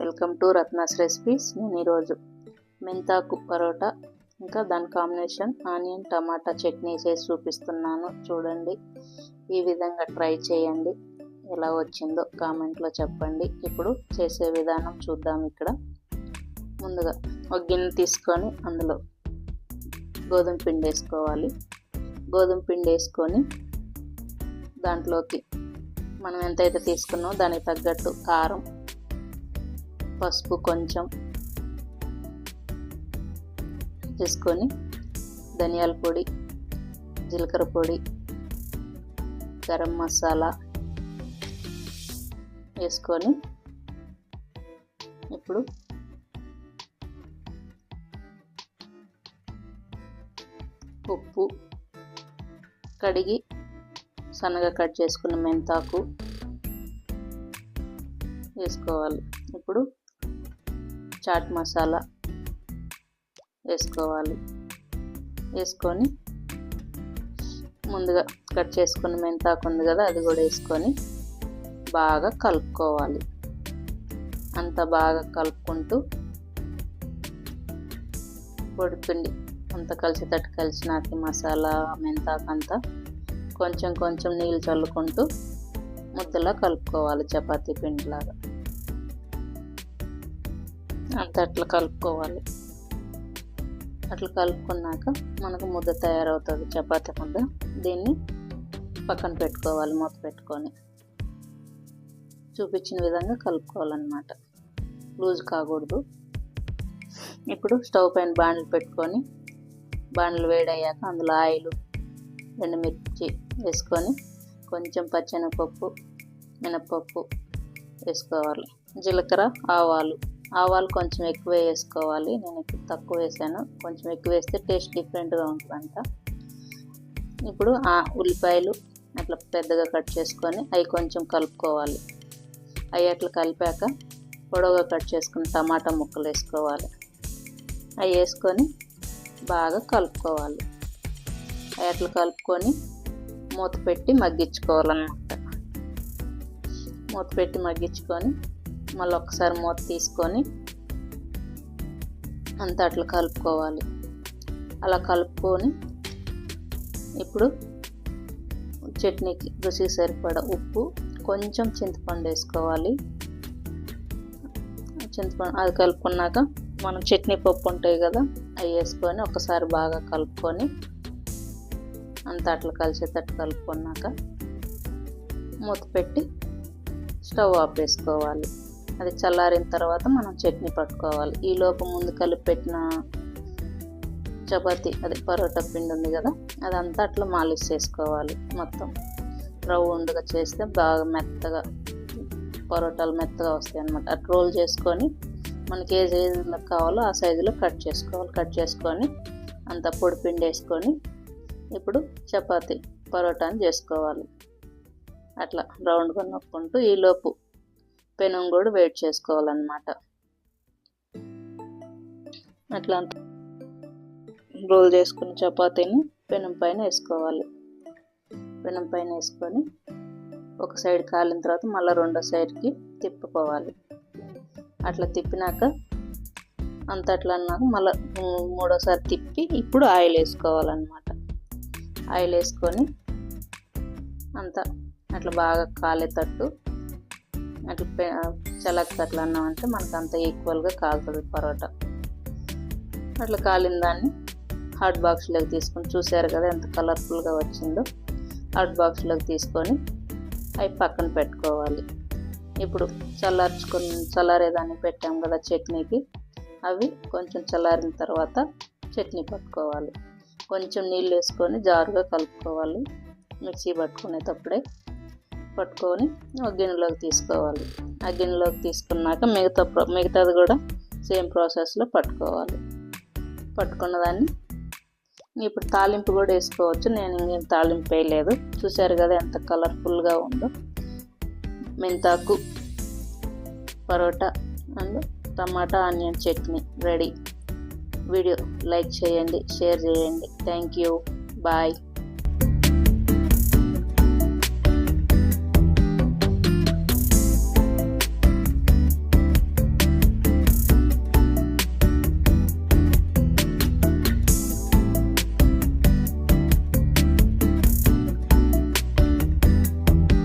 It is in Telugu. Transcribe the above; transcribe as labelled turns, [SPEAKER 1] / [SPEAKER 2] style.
[SPEAKER 1] Welcome to Ratna's recipes. నేను ఈరోజు మెంతాకు పరోటా ఇంకా దాని కాంబినేషన్ ఆనియన్ టమాటా చట్నీ చేసి చూపిస్తున్నాను. చూడండి ఈ విధంగా ట్రై చేయండి. ఎలా వచ్చిందో కామెంట్లో చెప్పండి. ఇప్పుడు చేసే విధానం చూద్దాం ఇక్కడ. ముందుగా ఒక గిన్నె తీసుకొని అందులో గోధుమ పిండి వేసుకోవాలి. గోధుమ పిండి వేసుకొని దాంట్లోకి మనం ఎంతైతే తీసుకున్నామో దానికి తగ్గట్టు కారం పసుపు కొంచెం వేసుకొని ధనియాల పొడి జీలకర్ర పొడి గరం మసాలా వేసుకొని ఇప్పుడు ఉప్పు కడిగి సన్నగా కట్ చేసుకున్న మెంతాకు వేసుకోవాలి. ఇప్పుడు చాట్ మసాలా వేసుకోవాలి. వేసుకొని ముందుగా కట్ చేసుకున్న మెంతాకు ఉంది కదా అది కూడా వేసుకొని బాగా కలుపుకోవాలి. అంత బాగా కలుపుకుంటూ పొడిపిండి అంత కలిసేటట్టు కలిసినాక మసాలా మెంతాకు అంతా కొంచెం కొంచెం నీళ్ళు చల్లుకుంటూ ముద్దలా కలుపుకోవాలి చపాతీ పిండిలాగా. అంత అట్లా కలుపుకోవాలి. అట్లా కలుపుకున్నాక మనకు ముద్ద తయారవుతుంది చపాతీ ముద్ద. దీన్ని పక్కన పెట్టుకోవాలి మూత పెట్టుకొని. చూపించిన విధంగా కలుపుకోవాలన్నమాట. లూజ్ కాకూడదు. ఇప్పుడు స్టవ్ పైన బాండ్లు పెట్టుకొని బాండ్లు వేడయ్యాక అందులో ఆయిల్ ఎండుమిర్చి వేసుకొని కొంచెం పచ్చెనపప్పు మినపప్పు వేసుకోవాలి. జీలకర్ర ఆవాలు ఆవాలు కొంచెం ఎక్కువ వేసుకోవాలి. నేను ఇప్పుడు తక్కువ వేసాను. కొంచెం ఎక్కువ వేస్తే టేస్ట్ డిఫరెంట్గా ఉంటుందంట. ఇప్పుడు ఆ ఉల్లిపాయలు అట్లా పెద్దగా కట్ చేసుకొని అవి కొంచెం కలుపుకోవాలి. అవి అట్లా కలిపాక పొడవుగా కట్ చేసుకుని టమాటా ముక్కలు వేసుకోవాలి. అవి వేసుకొని బాగా కలుపుకోవాలి. అవి అట్లా కలుపుకొని మూత పెట్టి మగ్గించుకోవాలన్నమాట. మూత పెట్టి మగ్గించుకొని మళ్ళీ ఒకసారి మూత తీసుకొని అంతా అట్లా కలుపుకోవాలి. అలా కలుపుకొని ఇప్పుడు చట్నీకి రుచికి సరిపడా ఉప్పు కొంచెం చింతపండు వేసుకోవాలి. చింతపండు అది కలుపుకున్నాక మనం చట్నీ పప్పు ఉంటాయి కదా అవి వేసుకొని ఒకసారి బాగా కలుపుకొని అంతా అట్లా కలిసేటట్టు కలుపుకున్నాక మూత పెట్టి స్టవ్ ఆఫ్ వేసుకోవాలి. అది చల్లారిన తర్వాత మనం చట్నీ పట్టుకోవాలి. ఈ లోపు ముందు కలిపి పెట్టిన చపాతీ అదే పరోటా పిండి ఉంది కదా అదంతా అట్లా మాలిష్ చేసుకోవాలి మొత్తం. రౌండ్గా చేస్తే బాగా మెత్తగా పరోటాలు మెత్తగా వస్తాయి అనమాట అట్లా రోల్ చేసుకొని మనకి ఏ సైజులో కావాలో ఆ సైజులో కట్ చేసుకోవాలి. కట్ చేసుకొని అంత పొడి పిండి వేసుకొని ఇప్పుడు చపాతి పరోటాని చేసుకోవాలి. అట్లా రౌండ్గా నొక్కుంటూ ఈలోపు పెనం కూడా వెయిట్ చేసుకోవాలన్నమాట. అట్లా రోల్ చేసుకున్న చపాతీని పెనం పైన వేసుకోవాలి. పెనం పైన వేసుకొని ఒక సైడ్ కాలిన తర్వాత మళ్ళీ రెండో సైడ్కి తిప్పుకోవాలి. అట్లా తిప్పినాక అంత అట్లా అన్నాక మళ్ళీ మూడోసారి తిప్పి ఇప్పుడు ఆయిల్ వేసుకోవాలన్నమాట. ఆయిల్ వేసుకొని అంత అట్లా బాగా కాలేటట్టు అట్లా చలక్ అట్లా అన్నామంటే మనకు అంత ఈక్వల్గా కాలుతుంది పరోటా. అట్లా కాలిన దాన్ని హాట్ బాక్స్లోకి తీసుకొని చూసారు కదా ఎంత కలర్ఫుల్గా వచ్చిందో. హాట్ బాక్స్లోకి తీసుకొని అవి పక్కన పెట్టుకోవాలి. ఇప్పుడు చల్లార్చుకొని చల్లారేదాన్ని పెట్టాం కదా చట్నీకి. అవి కొంచెం చల్లారిన తర్వాత చట్నీ పట్టుకోవాలి. కొంచెం నీళ్ళు వేసుకొని జారుగా కలుపుకోవాలి. మిక్సీ పట్టుకునేటప్పుడే పట్టుకొని ఒక గిన్నెలోకి తీసుకోవాలి. ఆ గిన్నెలోకి తీసుకున్నాక మిగతా మిగతాది కూడా సేమ్ ప్రాసెస్లో పట్టుకోవాలి. పట్టుకున్న దాన్ని ఇప్పుడు తాలింపు కూడా వేసుకోవచ్చు. నేను ఇంకేం తాలింపు వేయలేదు. చూశారు కదా ఎంత కలర్ఫుల్గా ఉందో. మెంతాకు parotta and tomato onion chutney ready. Video like చేయండి షేర్ చేయండి. Thank you. బాయ్.